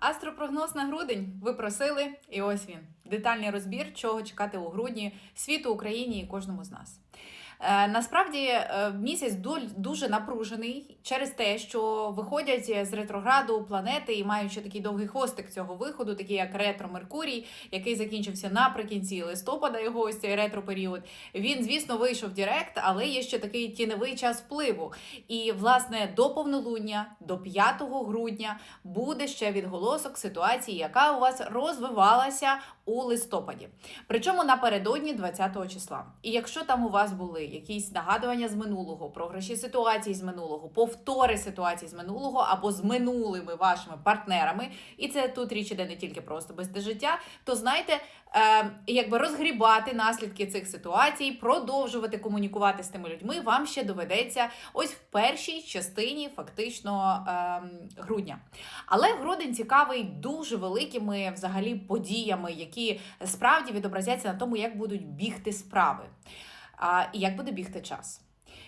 Астропрогноз на грудень ви просили, і ось він. Детальний розбір, чого чекати у грудні світу, Україні і кожному з нас. Е, насправді е, місяць дуже напружений через те, що виходять з ретрограду планети і маючи такий довгий хвостик цього виходу, такий як ретро Меркурій, який закінчився наприкінці листопада, його ось цей ретро-період. Він, звісно, вийшов в Директ, але є ще такий тіньовий час впливу. І, власне, до повнолуння, до 5 грудня, буде ще відголосок ситуації, яка у вас розвивалася у листопаді. Причому напередодні 20 числа. І якщо там у вас були якісь нагадування з минулого, програші ситуації з минулого, повтори ситуацій з минулого або з минулими вашими партнерами, і це тут річ іде не тільки про особисте життя, то знайте, е, якби розгрібати наслідки цих ситуацій, продовжувати комунікувати з тими людьми, вам ще доведеться ось в першій частині фактично ем, грудня. Але грудень цікавий дуже великими взагалі подіями, які справді відобразяться на тому, як будуть бігти справи. А, і як буде бігти час.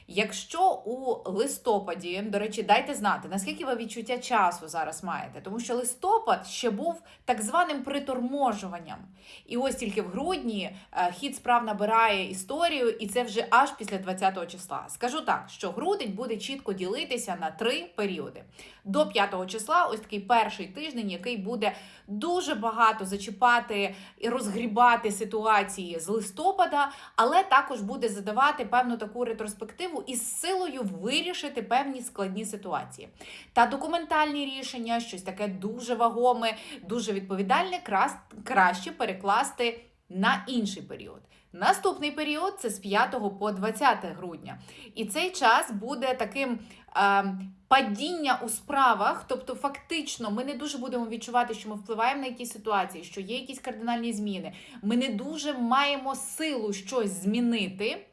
Якщо у листопаді, до речі, дайте знати, наскільки ви відчуття часу зараз маєте, тому що листопад ще був так званим приторможуванням. І ось тільки в грудні е, хід справ набирає історію, і це вже аж після 20-го числа. Скажу так, що грудень буде чітко ділитися на три періоди. До 5 числа, ось такий перший тиждень, який буде дуже багато зачіпати і розгрібати ситуації з листопада, але також буде задавати певну таку ретроспективу і з силою вирішити певні складні ситуації. Та документальні рішення, щось таке дуже вагоме, дуже відповідальне, краще перекласти на інший період. Наступний період це з 5 по 20 грудня. І цей час буде таким е, падіння у справах. Тобто, фактично, ми не дуже будемо відчувати, що ми впливаємо на якісь ситуації, що є якісь кардинальні зміни. Ми не дуже маємо силу щось змінити.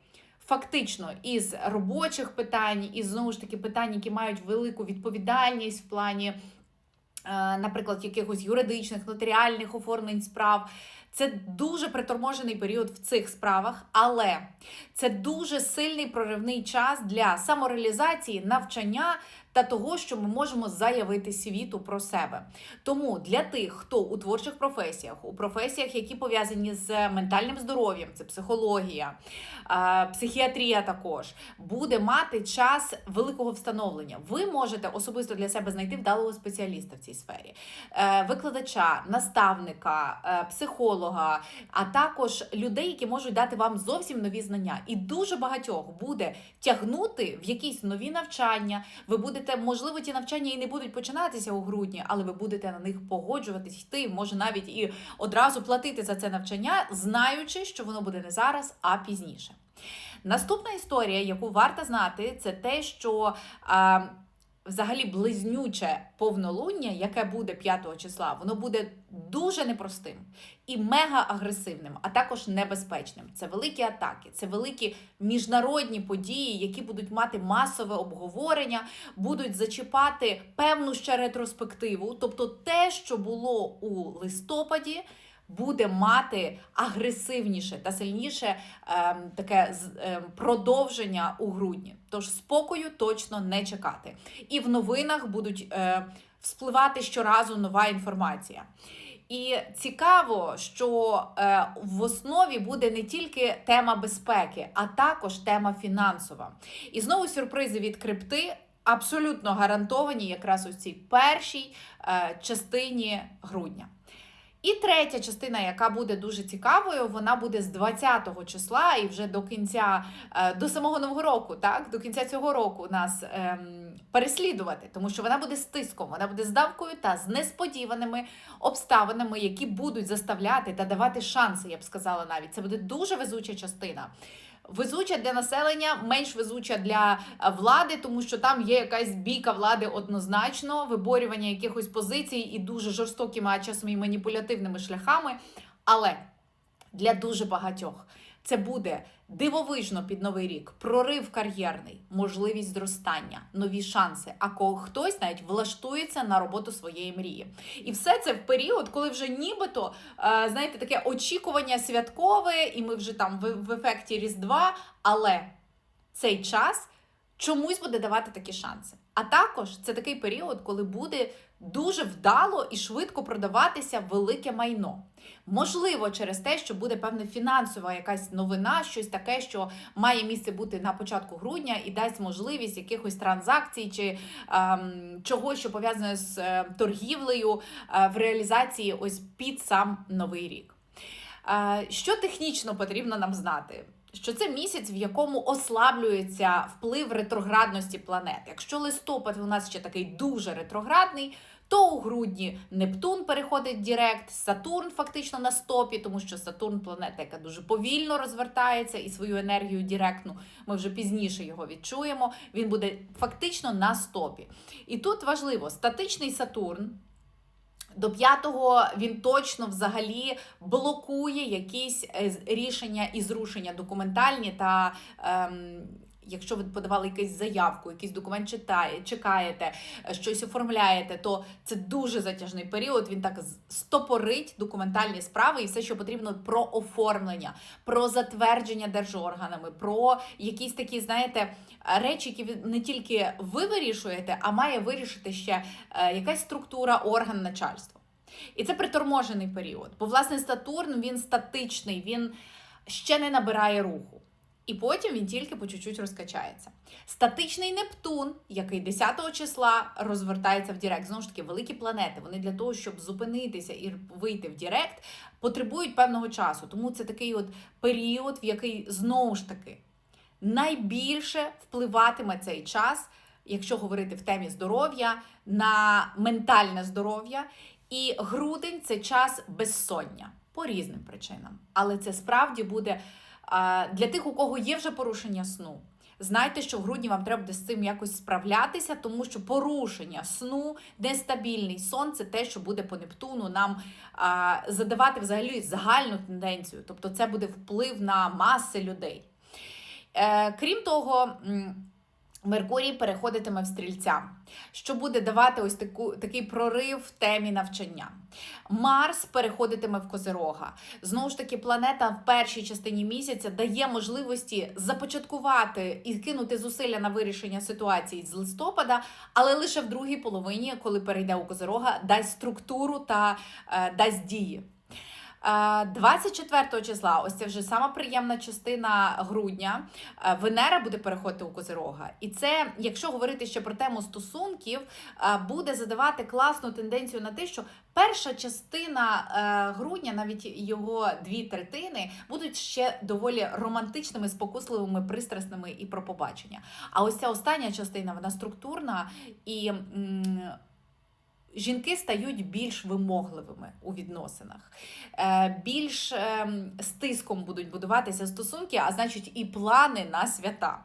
Фактично, із робочих питань, і знову ж таки питань, які мають велику відповідальність в плані, е, наприклад, якихось юридичних, нотаріальних оформлень справ. Це дуже приторможений період в цих справах, але це дуже сильний проривний час для самореалізації, навчання та того, що ми можемо заявити світу про себе. Тому для тих, хто у творчих професіях, у професіях, які пов'язані з ментальним здоров'ям, це психологія, психіатрія також буде мати час великого встановлення. Ви можете особисто для себе знайти вдалого спеціаліста в цій сфері, е, викладача, наставника, е, психолога, а також людей, які можуть дати вам зовсім нові знання. І дуже багатьох буде тягнути в якісь нові навчання. Ви будете, можливо, ті навчання і не будуть починатися у грудні, але ви будете на них погоджуватись, йти, може навіть і одразу платити за це навчання, знаючи, що воно буде не зараз, а пізніше. Наступна історія, яку варто знати, це те, що а, взагалі близнюче повнолуння, яке буде 5 числа, воно буде дуже непростим і мега агресивним, а також небезпечним. Це великі атаки, це великі міжнародні події, які будуть мати масове обговорення, будуть зачіпати певну ще ретроспективу, тобто те, що було у листопаді буде мати агресивніше та сильніше ем, таке ем, продовження у грудні. Тож спокою точно не чекати. І в новинах будуть е, вспливати щоразу нова інформація. І цікаво, що е, в основі буде не тільки тема безпеки, а також тема фінансова. І знову сюрпризи від крипти абсолютно гарантовані якраз у цій першій е, частині грудня. І третя частина, яка буде дуже цікавою, вона буде з 20 числа і вже до кінця, е, до самого нового року, так, до кінця цього року нас ем, переслідувати, тому що вона буде з тиском, вона буде з давкою та з несподіваними обставинами, які будуть заставляти та давати шанси, я б сказала навіть. Це буде дуже везуча частина. Везуча для населення, менш везуча для е, влади, тому що там є якась бійка влади однозначно, виборювання якихось позицій і дуже жорстокими, а часом і маніпулятивними шляхами. Але для дуже багатьох це буде дивовижно під новий рік, прорив кар'єрний, можливість зростання, нові шанси. А ко хтось навіть влаштується на роботу своєї мрії. І все це в період, коли вже нібито е, знаєте, таке очікування святкове, і ми вже там в ефекті Різдва, але цей час чомусь буде давати такі шанси. А також це такий період, коли буде дуже вдало і швидко продаватися велике майно. Можливо, через те, що буде певна фінансова якась новина, щось таке, що має місце бути на початку грудня і дасть можливість якихось транзакцій чи ем, чогось, що пов'язане з е, торгівлею е, в реалізації ось під сам новий рік. Е, що технічно потрібно нам знати? Що це місяць, в якому ослаблюється вплив ретроградності планет. Якщо листопад у нас ще такий дуже ретроградний, то у грудні Нептун переходить в Дірект, Сатурн фактично на стопі, тому що Сатурн планета, яка дуже повільно розвертається і свою енергію діректну, ми вже пізніше його відчуємо. Він буде фактично на стопі. І тут важливо, статичний Сатурн. До п'ятого він точно взагалі блокує якісь е, рішення і зрушення документальні та. Ем, Якщо ви подавали якусь заявку, якийсь документ читає, чекаєте, е, щось оформляєте, то це дуже затяжний період. Він так стопорить документальні справи і все, що потрібно про оформлення, про затвердження держорганами, про якісь такі, знаєте, речі, які не тільки ви вирішуєте, а має вирішити ще е, якась структура, орган начальства. І це приторможений період. Бо, власне, Сатурн він статичний, він ще не набирає руху. І потім він тільки по чуть-чуть розкачається. Статичний Нептун, який 10 числа розвертається в Дірект, знову ж таки, великі планети. Вони для того, щоб зупинитися і вийти в Дірект, потребують певного часу. Тому це такий от період, в який знову ж таки найбільше впливатиме цей час, якщо говорити в темі здоров'я, на ментальне здоров'я. І грудень це час безсоння по різним причинам. Але це справді буде для тих, у кого є вже порушення сну. Знайте, що в грудні вам треба буде з цим якось справлятися, тому що порушення сну, нестабільний сон це те, що буде по Нептуну нам задавати взагалі загальну тенденцію. Тобто це буде вплив на маси людей. Е, крім того, Меркурій переходитиме в стрільця, що буде давати ось таку, такий прорив в темі навчання. Марс переходитиме в Козирога. Знову ж таки, планета в першій частині місяця дає можливості започаткувати і кинути зусилля на вирішення ситуації з листопада, але лише в другій половині, коли перейде у Козирога, дасть структуру та е, дасть дії. Е, 24 числа, ось це вже сама приємна частина грудня. е, Венера буде переходити у Козирога. І це, якщо говорити ще про тему стосунків, е, буде задавати класну тенденцію на те, що перша частина е, грудня, навіть його дві третини, будуть ще доволі романтичними, спокусливими, пристрасними і про побачення. А ось ця остання частина, вона структурна і. Жінки стають більш вимогливими у відносинах, Е, більш ем, з тиском будуть будуватися стосунки, а значить, і плани на свята.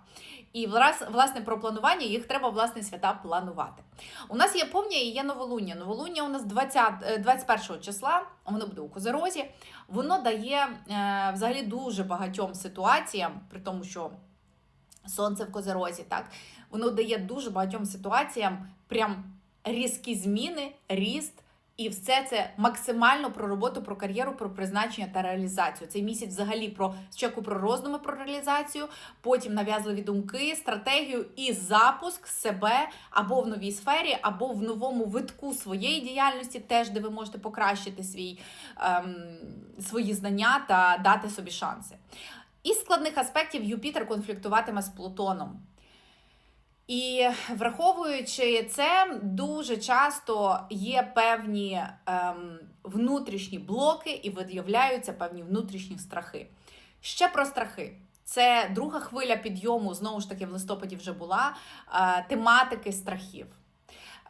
І влас- власне про планування їх треба власне свята планувати. У нас є повня і є новолуння. Новолуння у нас 20, е, 21 числа, воно буде у Козерозі. Воно дає е, взагалі дуже багатьом ситуаціям, при тому, що сонце в Козерозі, так воно дає дуже багатьом ситуаціям прям різкі зміни, ріст. І все це максимально про роботу, про кар'єру, про призначення та реалізацію. Цей місяць взагалі про спочатку про роздуми про реалізацію, потім нав'язливі думки, стратегію і запуск себе або в новій сфері, або в новому витку своєї діяльності, теж де ви можете покращити свій, ем, свої знання та дати собі шанси. Із складних аспектів Юпітер конфліктуватиме з Плутоном. І враховуючи це, дуже часто є певні ем, внутрішні блоки і виявляються певні внутрішні страхи. Ще про страхи. Це друга хвиля підйому, знову ж таки, в листопаді вже була е, тематики страхів.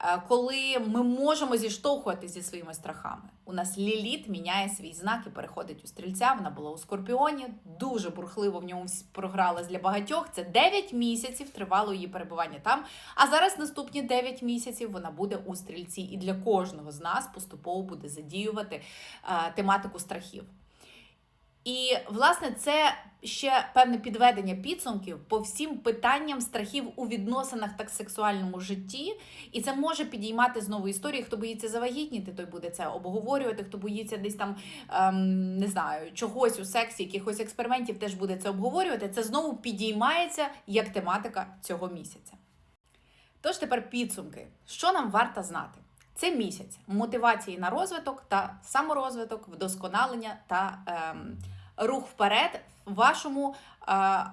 Е, Коли ми можемо зіштовхуватися зі своїми страхами. У нас Ліліт міняє свій знак і переходить у стрільця. Вона була у Скорпіоні, дуже бурхливо в ньому програлась для багатьох. Це 9 місяців тривало її перебування там. А зараз наступні 9 місяців вона буде у стрільці, і для кожного з нас поступово буде задіювати е, тематику страхів. І, власне, це ще певне підведення підсумків по всім питанням страхів у відносинах та сексуальному житті. І це може підіймати знову історії. Хто боїться завагітніти, той буде це обговорювати. Хто боїться десь там ем, не знаю, чогось у сексі, якихось експериментів, теж буде це обговорювати. Це знову підіймається як тематика цього місяця. Тож тепер підсумки. Що нам варто знати? Це місяць мотивації на розвиток та саморозвиток, вдосконалення та ем, рух вперед в вашому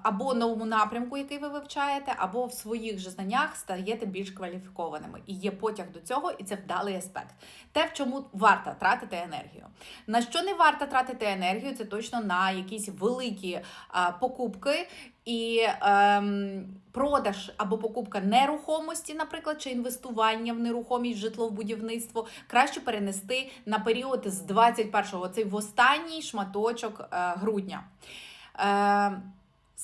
або новому напрямку, який ви вивчаєте, або в своїх же знаннях стаєте більш кваліфікованими. І є потяг до цього, і це вдалий аспект. Те, в чому варто тратити енергію. На що не варто тратити енергію, це точно на якісь великі е, покупки. І ем, продаж або покупка нерухомості, наприклад, чи інвестування в нерухомість, житло, в будівництво, краще перенести на період з 21-го, цей в останній шматочок е, грудня. Е,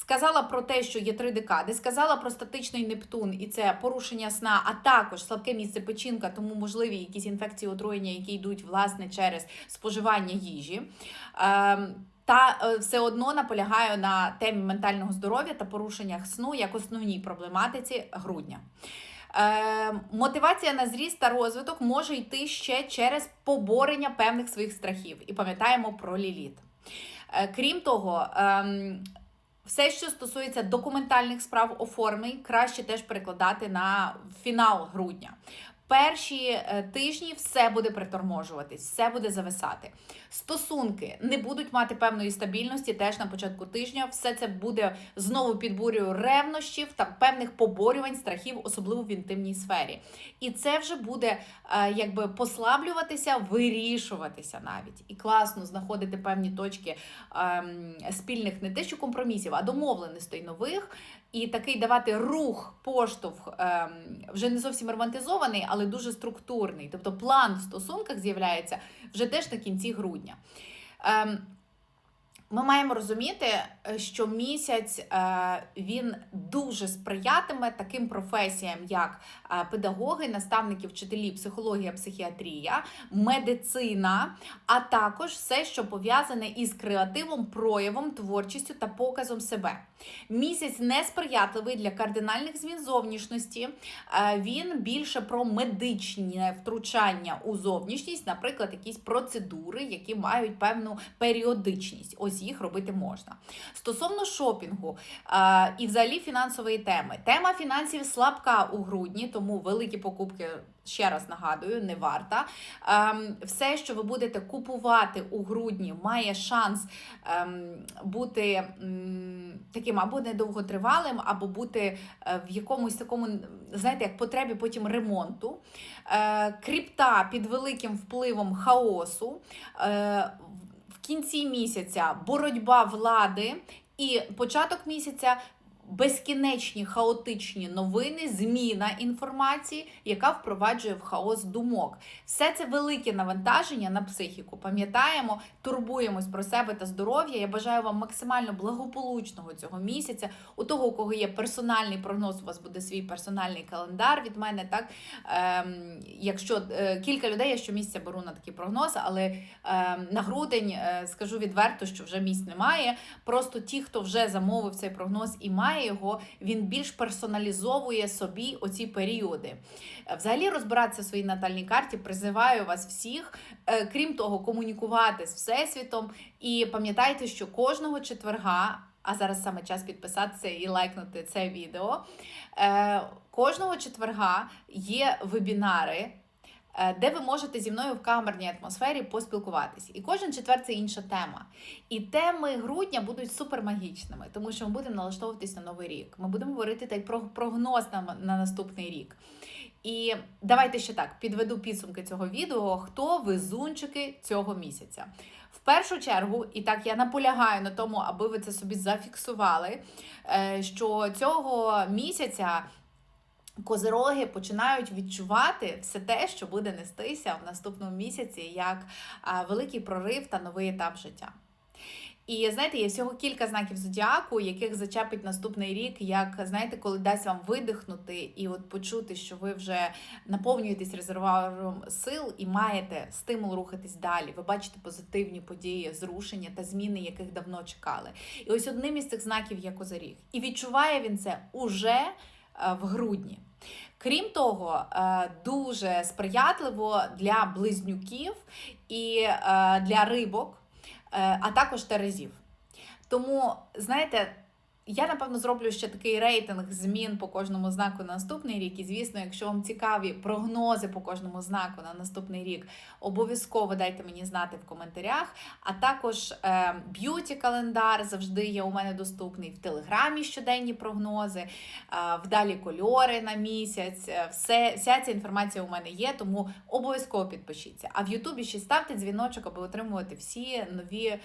Сказала про те, що є три декади, сказала про статичний Нептун, і це порушення сна, а також слабке місце печінка, тому можливі якісь інфекції отруєння, які йдуть власне через споживання їжі. Е, та е, все одно наполягаю на темі ментального здоров'я та порушеннях сну як основній проблематиці грудня. Е, мотивація на зріст та розвиток може йти ще через поборення певних своїх страхів. І пам'ятаємо про ліліт. Е, крім того, ем, все, що стосується документальних справ оформлень, краще теж перекладати на фінал грудня. Перші е, тижні все буде приторможуватись, все буде зависати. Стосунки не будуть мати певної стабільності теж на початку тижня. Все це буде знову підбурюю ревнощів та певних поборювань, страхів, особливо в інтимній сфері. І це вже буде е, якби послаблюватися, вирішуватися навіть. І класно знаходити певні точки ем, спільних не те, що компромісів, а домовленостей нових. І такий давати рух, поштовх ем, вже не зовсім романтизований, але дуже структурний. Тобто план в стосунках з'являється вже теж на кінці грудня. Ми маємо розуміти, е, що місяць е, він дуже сприятиме таким професіям, як е, педагоги, наставники, вчителі, психологія, психіатрія, медицина, а також все, що пов'язане із креативом, проявом, творчістю та показом себе. Місяць несприятливий для кардинальних змін зовнішності. Він більше про медичне втручання у зовнішність, наприклад, якісь процедури, які мають певну періодичність. Ось їх робити можна. Стосовно шопінгу а, і взагалі фінансової теми. Тема фінансів слабка у грудні, тому великі покупки. Ще раз нагадую, не варта. Ем, все, що ви будете купувати у грудні, має шанс ем, бути таким або недовготривалим, або бути е, в якомусь такому, знаєте, як потребі потім ремонту. Е, крипта під великим впливом хаосу. Кінці місяця боротьба влади і початок місяця. Безкінечні хаотичні новини, зміна інформації, яка впроваджує в хаос думок. Все це велике навантаження на психіку. Пам'ятаємо, турбуємось про себе та здоров'я. Я бажаю вам максимально благополучного цього місяця. У того, у кого є персональний прогноз, у вас буде свій персональний календар від мене. Так ем, якщо е, кілька людей я щомісяця беру на такий прогноз, але ем, на грудень е, скажу відверто, що вже місць немає. Просто ті, хто вже замовив цей прогноз і має його, він більш персоналізовує собі оці періоди. Взагалі розбиратися в своїй натальній карті призиваю вас всіх, е, крім того, комунікувати з всесвітом. І пам'ятайте, що кожного четверга. А зараз саме час підписатися і лайкнути це відео. Е, Кожного четверга є вебінари, де ви можете зі мною в камерній атмосфері поспілкуватись. І кожен четвер це інша тема. І теми грудня будуть супермагічними, тому що ми будемо налаштовуватись на новий рік. Ми будемо говорити так про прогноз на, на наступний рік. І давайте ще так підведу підсумки цього відео. Хто везунчики цього місяця? В першу чергу, і так я наполягаю на тому, аби ви це собі зафіксували, е, що цього місяця. Козироги починають відчувати все те, що буде нестися в наступному місяці, як великий прорив та новий етап життя. І знаєте, є всього кілька знаків зодіаку, яких зачепить наступний рік, як знаєте, коли дасть вам видихнути і от почути, що ви вже наповнюєтесь резервуаром сил і маєте стимул рухатись далі. Ви бачите позитивні події, зрушення та зміни, яких давно чекали. І ось одним із цих знаків є козиріг. І відчуває він це уже в грудні. Крім того, е, дуже сприятливо для близнюків і е, для рибок. Е, а також терезів. Тому, знаєте, я напевно зроблю ще такий рейтинг змін по кожному знаку на наступний рік. І звісно, якщо вам цікаві прогнози по кожному знаку на наступний рік, обов'язково дайте мені знати в коментарях. А також е, б'юті календар завжди є у мене доступний в телеграмі щоденні прогнози, е, вдалі кольори на місяць. е, Все, вся ця інформація у мене є, тому обов'язково підпишіться. А в Ютубі ще ставте дзвіночок, аби отримувати всі нові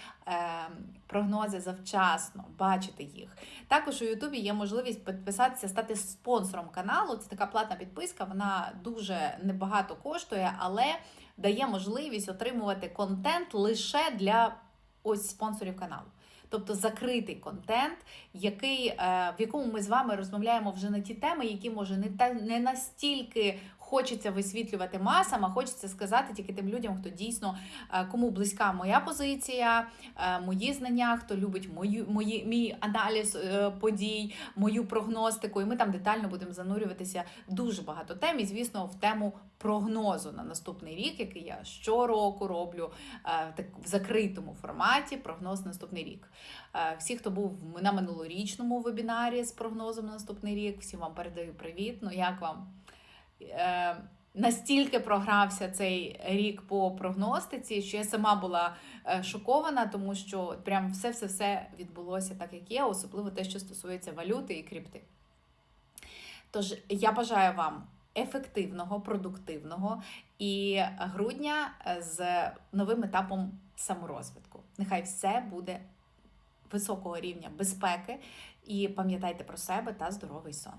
прогнози завчасно, бачити їх. Також у Ютубі є можливість підписатися, стати спонсором каналу. Це така платна підписка, вона дуже небагато коштує, але дає можливість отримувати контент лише для ось спонсорів каналу. Тобто закритий контент, який, е, в якому ми з вами розмовляємо вже на ті теми, які може не та не настільки хочеться висвітлювати масам, а хочеться сказати тільки тим людям, хто дійсно е, кому близька моя позиція, е, мої знання, хто любить мою мої мій аналіз е, подій, мою прогностику. І ми там детально будемо занурюватися дуже багато тем. І звісно, в тему прогнозу на наступний рік, який я щороку роблю так в закритому форматі. Прогноз на наступний рік. Всі, хто був на минулорічному вебінарі з прогнозом на наступний рік, всім вам передаю привіт. Ну як вам? Е, Настільки програвся цей рік по прогностиці, що я сама була е, шокована, тому що прям все-все-все відбулося так, як є, особливо те, що стосується валюти і крипти. Тож я бажаю вам ефективного, продуктивного і грудня е, з новим етапом саморозвитку. Нехай все буде високого рівня безпеки і пам'ятайте про себе та здоровий сон.